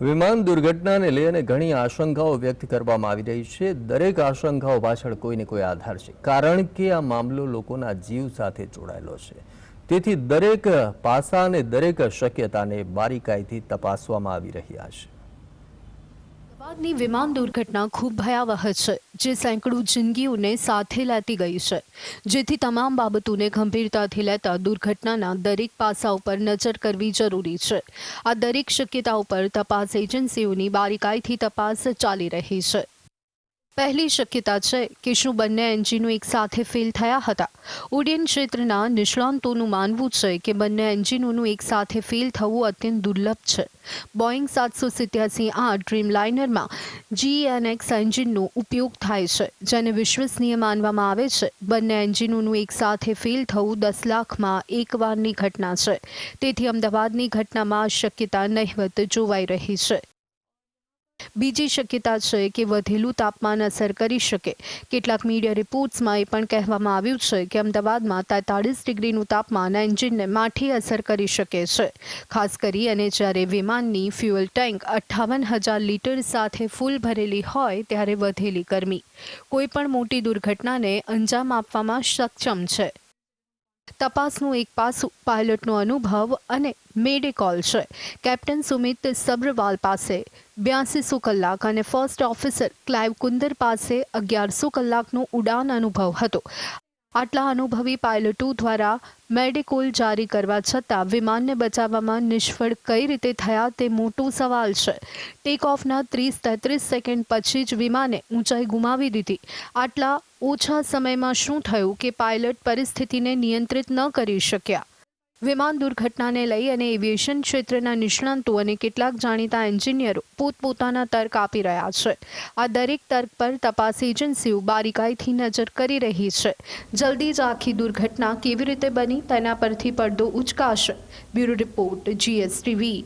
વિમાન દુર્ઘટનાને લઈને ઘણી આશંકાઓ વ્યક્ત કરવામાં આવી રહી છે. દરેક આશંકાઓ પાછળ કોઈને કોઈ આધાર છે, કારણ કે આ મામલો લોકોના જીવ સાથે જોડાયેલો છે. તેથી દરેક પાસા અને દરેક શક્યતાને બારીકાઈથી તપાસવામાં આવી રહ્યા છે. અમદાવાદની વિમાન દુર્ઘટના ખૂબ ભયાવહ છે, જે સેંકડો જિંદગીઓને સાથે લેતી ગઈ છે. જેથી તમામ બાબતોને ગંભીરતાથી લેતા દુર્ઘટનાના દરેક પાસા ઉપર નજર કરવી જરૂરી છે. આ દરેક શક્યતા ઉપર તપાસ એજન્સીઓની બારીકાઈથી તપાસ ચાલી રહી છે. પહેલી શક્યતા છે કે શું બંને એન્જિનો એકસાથે ફેલ થયા હતા. ઉડ્ડયન ક્ષેત્રના નિષ્ણાંતોનું માનવું છે કે બંને એન્જિનોનું એકસાથે ફેલ થવું અત્યંત દુર્લભ છે. બોઈંગ સાતસો સિત્યાસી આ ડ્રીમલાઇનરમાં જીએનએક્સ એન્જિનનો ઉપયોગ થાય છે, જેને વિશ્વસનીય માનવામાં આવે છે. બંને એન્જિનોનું એકસાથે ફેલ થવું દસ લાખમાં એકવારની ઘટના છે. તેથી અમદાવાદની ઘટનામાં શક્યતા નહિવત જોવાઈ રહી છે. બીજી શક્યતા છે કે વધેલું તાપમાન અસર કરી શકે. કેટલાક મીડિયા રિપોર્ટ્સમાં એ પણ કહેવામાં આવ્યું છે કે અમદાવાદમાં તેતાળીસ ડિગ્રીનું તાપમાન એન્જિનને માઠી અસર કરી શકે છે. ખાસ કરી અને જ્યારે વિમાનની ફ્યુઅલ ટેન્ક અઠ્ઠાવન હજાર લીટર સાથે ફૂલ ભરેલી હોય ત્યારે વધેલી ગરમી. કોઈ પણ મોટી દુર્ઘટનાને અંજામ આપવામાં સક્ષમ છે. તપાસનું એક પાસું, પાયલટનો અનુભવ અને મેડે કોલ છે. કેપ્ટન સુમિત સબ્રવાલ પાસે બ્યાસીસો કલાક અને ફર્સ્ટ ઓફિસર ક્લાઇવ કુંદર પાસે અગિયારસો કલાકનો ઉડાન અનુભવ હતો. આટલા અનુભવી પાયલટો દ્વારા મેડિકોલ જારી કરવા છતાં વિમાનને બચાવવામાં નિષ્ફળ કઈ રીતે થયા તે મોટો સવાલ છે. ટેક ઓફના ત્રીસ તેત્રીસ સેકન્ડ પછી જ વિમાને ઊંચાઈ ગુમાવી દીધી. આટલા ઓછા સમયમાં શું થયું કે પાયલટ પરિસ્થિતિને નિયંત્રિત ન કરી શક્યા? વિમાન દુર્ઘટનાને લઈ અને એવિએશન ક્ષેત્રના નિષ્ણાંતો અને કેટલાક જાણીતા એન્જિનિયરો પોતપોતાના તર્ક આપી રહ્યા છે. આ દરેક તર્ક પર તપાસ એજન્સીઓ બારીકાઈથી નજર કરી રહી છે. જલ્દી જ આખી દુર્ઘટના કેવી રીતે બની તેના પરથી પડદો ઉચકાશે. Bureau report, GSTV.